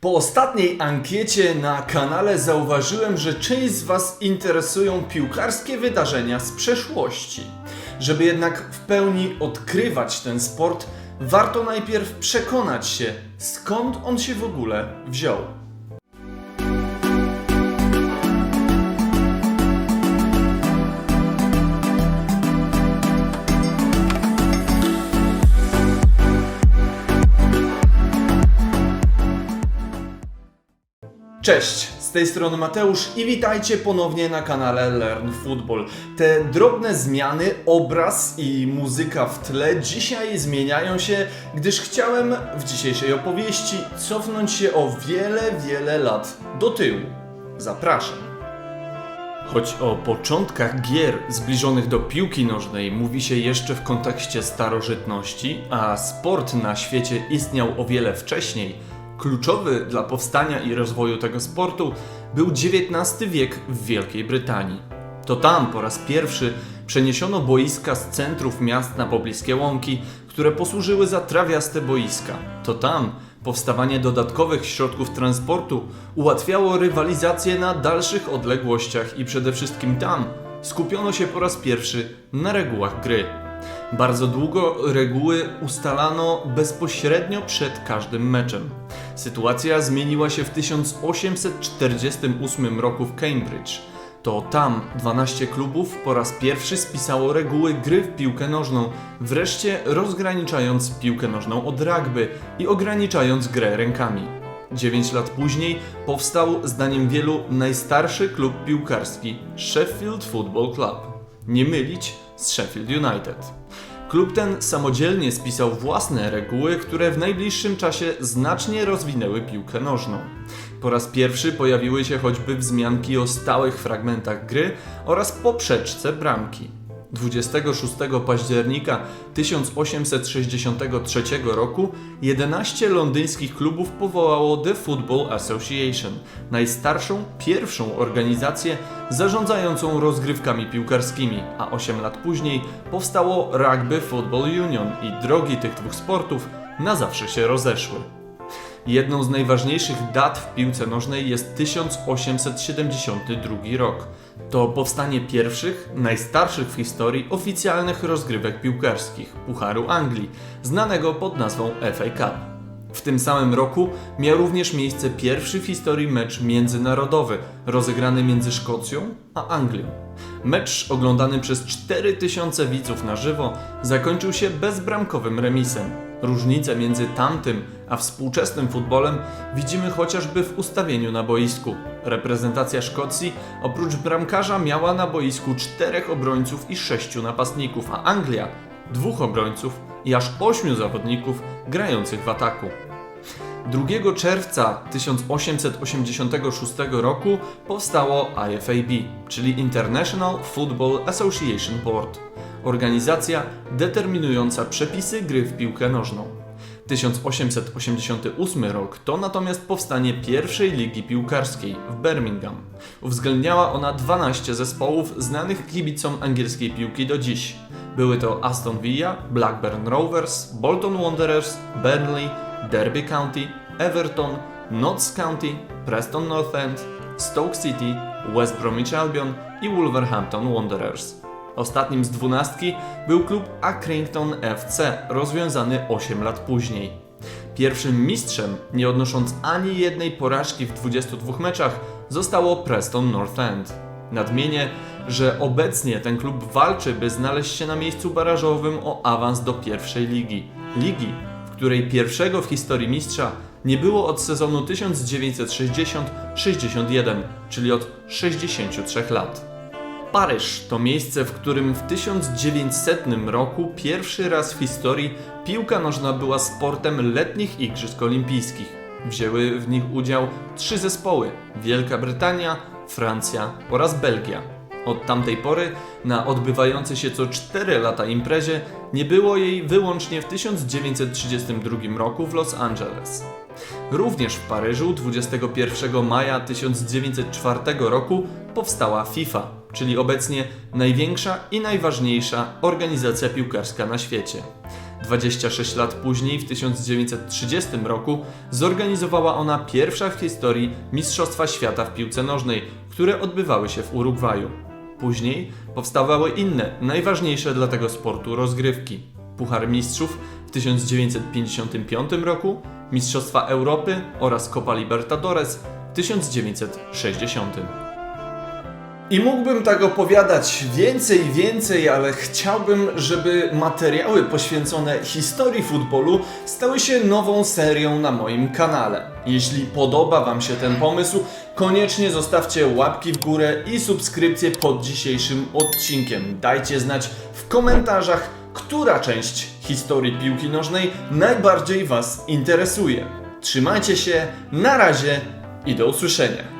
Po ostatniej ankiecie na kanale zauważyłem, że część z Was interesują piłkarskie wydarzenia z przeszłości. Żeby jednak w pełni odkrywać ten sport, warto najpierw przekonać się, skąd on się w ogóle wziął. Cześć, z tej strony Mateusz i witajcie ponownie na kanale Learn Football. Te drobne zmiany, obraz i muzyka w tle dzisiaj zmieniają się, gdyż chciałem w dzisiejszej opowieści cofnąć się o wiele, wiele lat do tyłu. Zapraszam. Choć o początkach gier zbliżonych do piłki nożnej mówi się jeszcze w kontekście starożytności, a sport na świecie istniał o wiele wcześniej, kluczowy dla powstania i rozwoju tego sportu był XIX wiek w Wielkiej Brytanii. To tam po raz pierwszy przeniesiono boiska z centrów miast na pobliskie łąki, które posłużyły za trawiaste boiska. To tam powstawanie dodatkowych środków transportu ułatwiało rywalizację na dalszych odległościach i przede wszystkim tam skupiono się po raz pierwszy na regułach gry. Bardzo długo reguły ustalano bezpośrednio przed każdym meczem. Sytuacja zmieniła się w 1848 roku w Cambridge. To tam 12 klubów po raz pierwszy spisało reguły gry w piłkę nożną, wreszcie rozgraniczając piłkę nożną od rugby i ograniczając grę rękami. 9 lat później powstał, zdaniem wielu, najstarszy klub piłkarski Sheffield Football Club. Nie mylić z Sheffield United. Klub ten samodzielnie spisał własne reguły, które w najbliższym czasie znacznie rozwinęły piłkę nożną. Po raz pierwszy pojawiły się choćby wzmianki o stałych fragmentach gry oraz poprzeczce bramki. 26 października 1863 roku 11 londyńskich klubów powołało The Football Association, najstarszą, pierwszą organizację zarządzającą rozgrywkami piłkarskimi, a 8 lat później powstało Rugby Football Union i drogi tych dwóch sportów na zawsze się rozeszły. Jedną z najważniejszych dat w piłce nożnej jest 1872 rok. To powstanie pierwszych, najstarszych w historii oficjalnych rozgrywek piłkarskich Pucharu Anglii, znanego pod nazwą FA Cup. W tym samym roku miał również miejsce pierwszy w historii mecz międzynarodowy, rozegrany między Szkocją a Anglią. Mecz oglądany przez 4000 widzów na żywo zakończył się bezbramkowym remisem. Różnicę między tamtym a współczesnym futbolem widzimy chociażby w ustawieniu na boisku. Reprezentacja Szkocji oprócz bramkarza miała na boisku czterech obrońców i sześciu napastników, a Anglia dwóch obrońców i aż ośmiu zawodników grających w ataku. 2 czerwca 1886 roku powstało IFAB, czyli International Football Association Board, organizacja determinująca przepisy gry w piłkę nożną. 1888 rok to natomiast powstanie pierwszej ligi piłkarskiej w Birmingham. Uwzględniała ona 12 zespołów znanych kibicom angielskiej piłki do dziś. Były to Aston Villa, Blackburn Rovers, Bolton Wanderers, Burnley, Derby County, Everton, Notts County, Preston North End, Stoke City, West Bromwich Albion i Wolverhampton Wanderers. Ostatnim z dwunastki był klub Accrington FC, rozwiązany 8 lat później. Pierwszym mistrzem, nie odnosząc ani jednej porażki w 22 meczach, zostało Preston North End. Nadmienię, że obecnie ten klub walczy, by znaleźć się na miejscu barażowym o awans do pierwszej ligi. Ligi, której pierwszego w historii mistrza nie było od sezonu 1960-61, czyli od 63 lat. Paryż to miejsce, w którym w 1900 roku pierwszy raz w historii piłka nożna była sportem letnich Igrzysk Olimpijskich. Wzięły w nich udział trzy zespoły: Wielka Brytania, Francja oraz Belgia. Od tamtej pory na odbywającej się co 4 lata imprezie nie było jej wyłącznie w 1932 roku w Los Angeles. Również w Paryżu 21 maja 1904 roku powstała FIFA, czyli obecnie największa i najważniejsza organizacja piłkarska na świecie. 26 lat później, w 1930 roku, zorganizowała ona pierwsza w historii Mistrzostwa Świata w piłce nożnej, które odbywały się w Urugwaju. Później powstawały inne, najważniejsze dla tego sportu rozgrywki. Puchar Mistrzów w 1955 roku, Mistrzostwa Europy oraz Copa Libertadores w 1960. I mógłbym tak opowiadać więcej, więcej, ale chciałbym, żeby materiały poświęcone historii futbolu stały się nową serią na moim kanale. Jeśli podoba Wam się ten pomysł, koniecznie zostawcie łapki w górę i subskrypcję pod dzisiejszym odcinkiem. Dajcie znać w komentarzach, która część historii piłki nożnej najbardziej Was interesuje. Trzymajcie się, na razie i do usłyszenia.